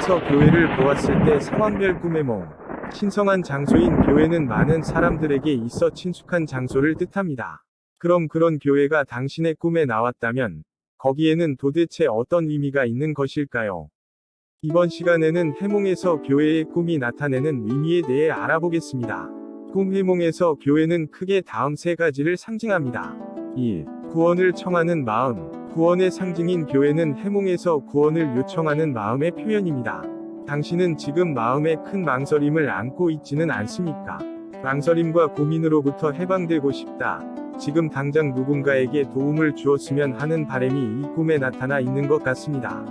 해몽에서 교회를 보았을 때 상황별 꿈의 몽. 신성한 장소인 교회는 많은 사람들에게 있어 친숙한 장소를 뜻합니다. 그럼 그런 교회가 당신의 꿈에 나왔다면 거기에는 도대체 어떤 의미가 있는 것일까요? 이번 시간에는 해몽에서 교회의 꿈이 나타내는 의미에 대해 알아보겠습니다. 꿈 해몽에서 교회는 크게 다음 세 가지를 상징합니다. 1. 구원을 청하는 마음. 구원의 상징인 교회는 해몽에서 구원을 요청하는 마음의 표현입니다. 당신은 지금 마음에 큰 망설임을 안고 있지는 않습니까? 망설임과 고민으로부터 해방되고 싶다. 지금 당장 누군가에게 도움을 주었으면 하는 바람이 이 꿈에 나타나 있는 것 같습니다.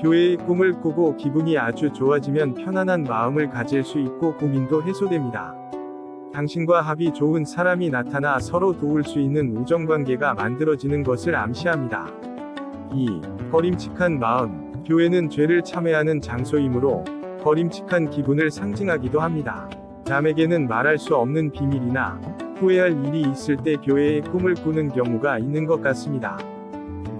교회의 꿈을 꾸고 기분이 아주 좋아지면 편안한 마음을 가질 수 있고 고민도 해소됩니다. 당신과 합이 좋은 사람이 나타나 서로 도울 수 있는 우정관계가 만들어지는 것을 암시합니다. 2. 거림칙한 마음. 교회는 죄를 참회하는 장소이므로 거림칙한 기분을 상징하기도 합니다. 남에게는 말할 수 없는 비밀이나 후회할 일이 있을 때 교회의 꿈을 꾸는 경우가 있는 것 같습니다.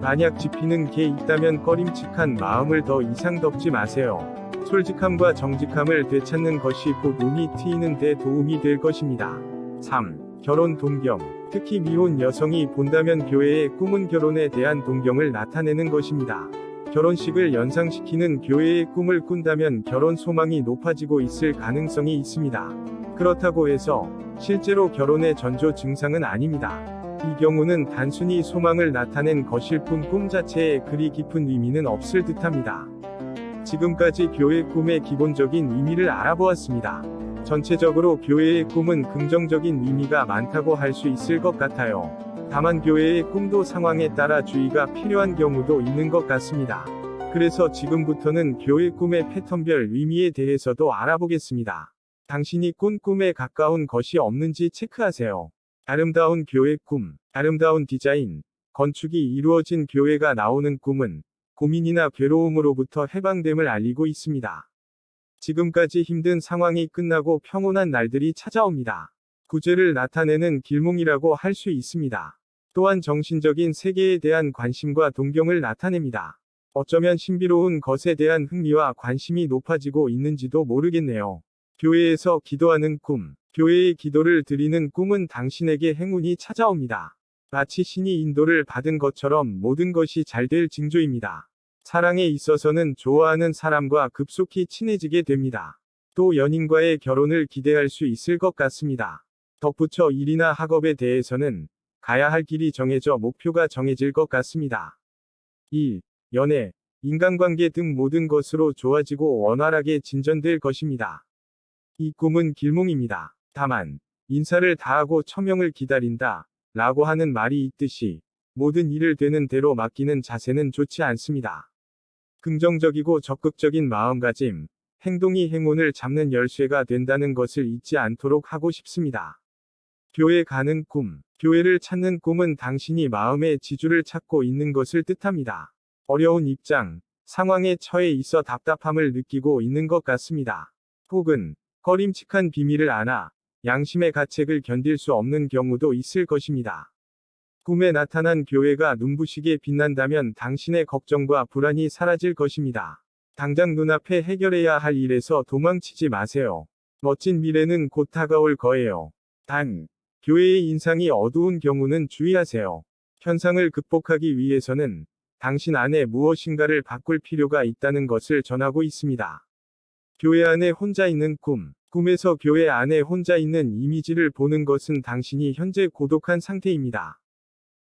만약 집히는 게 있다면 꺼림칙한 마음을 더 이상 덮지 마세요. 솔직함과 정직함을 되찾는 것이 곧 눈이 트이는 데 도움이 될 것입니다. 3. 결혼 동경. 특히 미혼 여성이 본다면 교회의 꿈은 결혼에 대한 동경을 나타내는 것입니다. 결혼식을 연상시키는 교회의 꿈을 꾼다면 결혼 소망이 높아지고 있을 가능성이 있습니다. 그렇다고 해서 실제로 결혼의 전조 증상은 아닙니다. 이 경우는 단순히 소망을 나타낸 것일 뿐 꿈 자체에 그리 깊은 의미는 없을 듯합니다. 지금까지 교회 꿈의 기본적인 의미를 알아보았습니다. 전체적으로 교회의 꿈은 긍정적인 의미가 많다고 할 수 있을 것 같아요. 다만 교회의 꿈도 상황에 따라 주의가 필요한 경우도 있는 것 같습니다. 그래서 지금부터는 교회 꿈의 패턴별 의미에 대해서도 알아보겠습니다. 당신이 꾼 꿈에 가까운 것이 없는지 체크하세요. 아름다운 교회 꿈, 아름다운 디자인, 건축이 이루어진 교회가 나오는 꿈은 고민이나 괴로움으로부터 해방됨을 알리고 있습니다. 지금까지 힘든 상황이 끝나고 평온한 날들이 찾아옵니다. 구제를 나타내는 길몽이라고 할 수 있습니다. 또한 정신적인 세계에 대한 관심과 동경을 나타냅니다. 어쩌면 신비로운 것에 대한 흥미와 관심이 높아지고 있는지도 모르겠네요. 교회에서 기도하는 꿈. 교회의 기도를 드리는 꿈은 당신에게 행운이 찾아옵니다. 마치 신이 인도를 받은 것처럼 모든 것이 잘 될 징조입니다. 사랑에 있어서는 좋아하는 사람과 급속히 친해지게 됩니다. 또 연인과의 결혼을 기대할 수 있을 것 같습니다. 덧붙여 일이나 학업에 대해서는 가야 할 길이 정해져 목표가 정해질 것 같습니다. 1. 연애, 인간관계 등 모든 것으로 좋아지고 원활하게 진전될 것입니다. 이 꿈은 길몽입니다. 다만, 인사를 다하고 처명을 기다린다, 라고 하는 말이 있듯이, 모든 일을 되는 대로 맡기는 자세는 좋지 않습니다. 긍정적이고 적극적인 마음가짐, 행동이 행운을 잡는 열쇠가 된다는 것을 잊지 않도록 하고 싶습니다. 교회 가는 꿈, 교회를 찾는 꿈은 당신이 마음의 지주를 찾고 있는 것을 뜻합니다. 어려운 입장, 상황에 처해 있어 답답함을 느끼고 있는 것 같습니다. 혹은, 꺼림칙한 비밀을 안아, 양심의 가책을 견딜 수 없는 경우도 있을 것입니다. 꿈에 나타난 교회가 눈부시게 빛난다면 당신의 걱정과 불안이 사라질 것입니다. 당장 눈앞에 해결해야 할 일에서 도망치지 마세요. 멋진 미래는 곧 다가올 거예요. 단, 교회의 인상이 어두운 경우는 주의하세요. 현상을 극복하기 위해서는 당신 안에 무엇인가를 바꿀 필요가 있다는 것을 전하고 있습니다. 교회 안에 혼자 있는 꿈. 꿈에서 교회 안에 혼자 있는 이미지를 보는 것은 당신이 현재 고독한 상태입니다.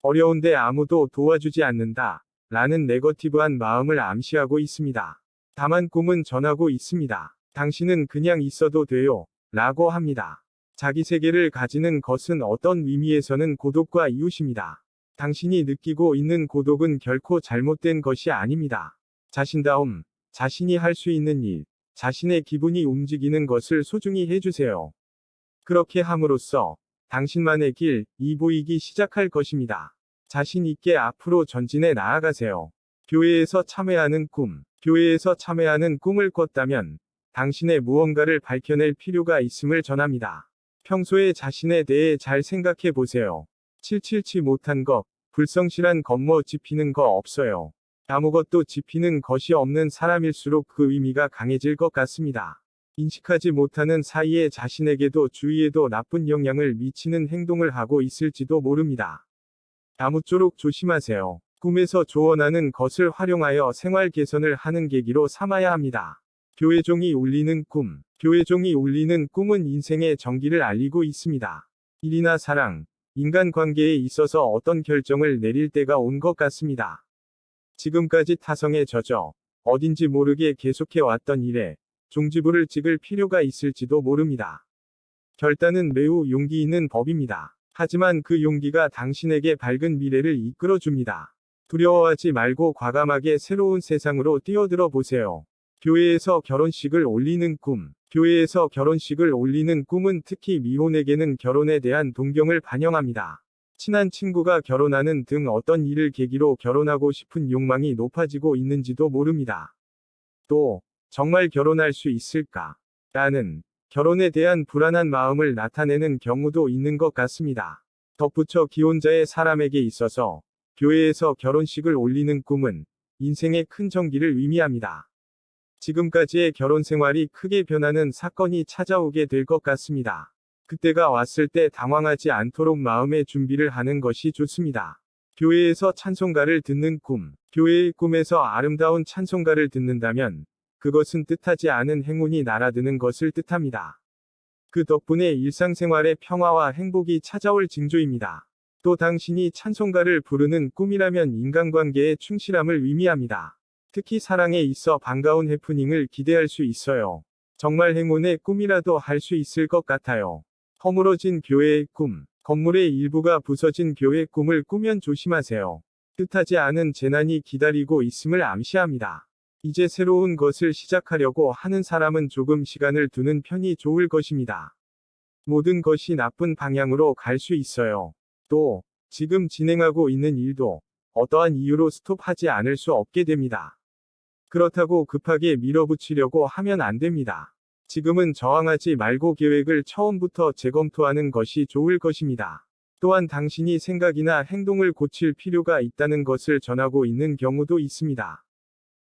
어려운데 아무도 도와주지 않는다. 라는 네거티브한 마음을 암시하고 있습니다. 다만 꿈은 전하고 있습니다. 당신은 그냥 있어도 돼요. 라고 합니다. 자기 세계를 가지는 것은 어떤 의미에서는 고독과 이웃입니다. 당신이 느끼고 있는 고독은 결코 잘못된 것이 아닙니다. 자신다움, 자신이 할 수 있는 일, 자신의 기분이 움직이는 것을 소중히 해주세요. 그렇게 함으로써 당신만의 길, 이 보이기 시작할 것입니다. 자신 있게 앞으로 전진해 나아가세요. 교회에서 참회하는 꿈. 교회에서 참회하는 꿈을 꿨다면 당신의 무언가를 밝혀낼 필요가 있음을 전합니다. 평소에 자신에 대해 잘 생각해 보세요. 칠칠치 못한 것, 불성실한 겉모 짚히는 거 없어요. 아무것도 지피는 것이 없는 사람일수록 그 의미가 강해질 것 같습니다. 인식하지 못하는 사이에 자신에게도 주위에도 나쁜 영향을 미치는 행동을 하고 있을지도 모릅니다. 아무쪼록 조심하세요. 꿈에서 조언하는 것을 활용하여 생활 개선을 하는 계기로 삼아야 합니다. 교회종이 울리는 꿈. 교회종이 울리는 꿈은 인생의 정기를 알리고 있습니다. 일이나 사랑, 인간관계에 있어서 어떤 결정을 내릴 때가 온 것 같습니다. 지금까지 타성에 젖어 어딘지 모르게 계속해 왔던 일에 종지부를 찍을 필요가 있을지도 모릅니다. 결단은 매우 용기 있는 법입니다. 하지만 그 용기가 당신에게 밝은 미래를 이끌어 줍니다. 두려워하지 말고 과감하게 새로운 세상으로 뛰어들어 보세요. 교회에서 결혼식을 올리는 꿈. 교회에서 결혼식을 올리는 꿈은 특히 미혼에게는 결혼에 대한 동경을 반영합니다. 친한 친구가 결혼하는 등 어떤 일을 계기로 결혼하고 싶은 욕망이 높아지고 있는지도 모릅니다. 또, 정말 결혼할 수 있을까? 라는 결혼에 대한 불안한 마음을 나타내는 경우도 있는 것 같습니다. 덧붙여 기혼자의 사람에게 있어서 교회에서 결혼식을 올리는 꿈은 인생의 큰 정기를 의미합니다. 지금까지의 결혼 생활이 크게 변하는 사건이 찾아오게 될 것 같습니다. 그때가 왔을 때 당황하지 않도록 마음의 준비를 하는 것이 좋습니다. 교회에서 찬송가를 듣는 꿈. 교회의 꿈에서 아름다운 찬송가를 듣는다면 그것은 뜻하지 않은 행운이 날아드는 것을 뜻합니다. 그 덕분에 일상생활의 평화와 행복이 찾아올 징조입니다. 또 당신이 찬송가를 부르는 꿈이라면 인간관계의 충실함을 의미합니다. 특히 사랑에 있어 반가운 해프닝을 기대할 수 있어요. 정말 행운의 꿈이라도 할 수 있을 것 같아요. 허물어진 교회의 꿈. 건물의 일부가 부서진 교회 꿈을 꾸면 조심하세요. 뜻하지 않은 재난이 기다리고 있음을 암시합니다. 이제 새로운 것을 시작하려고 하는 사람은 조금 시간을 두는 편이 좋을 것입니다. 모든 것이 나쁜 방향으로 갈 수 있어요. 또, 지금 진행하고 있는 일도 어떠한 이유로 스톱하지 않을 수 없게 됩니다. 그렇다고 급하게 밀어붙이려고 하면 안 됩니다. 지금은 저항하지 말고 계획을 처음부터 재검토하는 것이 좋을 것입니다. 또한 당신이 생각이나 행동을 고칠 필요가 있다는 것을 전하고 있는 경우도 있습니다.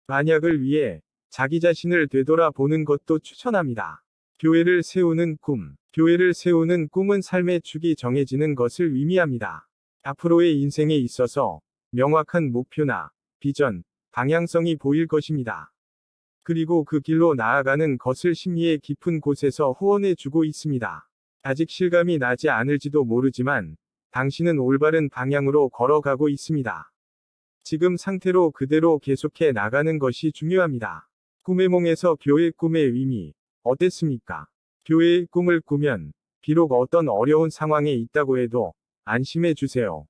만약을 위해 자기 자신을 되돌아보는 것도 추천합니다. 교회를 세우는 꿈. 교회를 세우는 꿈은 삶의 축이 정해지는 것을 의미합니다. 앞으로의 인생에 있어서 명확한 목표나 비전, 방향성이 보일 것입니다. 그리고 그 길로 나아가는 것을 심리의 깊은 곳에서 후원해 주고 있습니다. 아직 실감이 나지 않을지도 모르지만 당신은 올바른 방향으로 걸어가고 있습니다. 지금 상태로 그대로 계속해 나가는 것이 중요합니다. 꿈의 몽에서 교회 꿈의 의미, 어땠습니까? 교회의 꿈을 꾸면, 비록 어떤 어려운 상황에 있다고 해도, 안심해 주세요.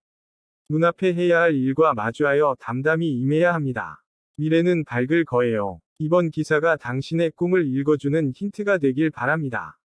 눈앞에 해야 할 일과 마주하여 담담히 임해야 합니다. 미래는 밝을 거예요. 이번 기사가 당신의 꿈을 읽어주는 힌트가 되길 바랍니다.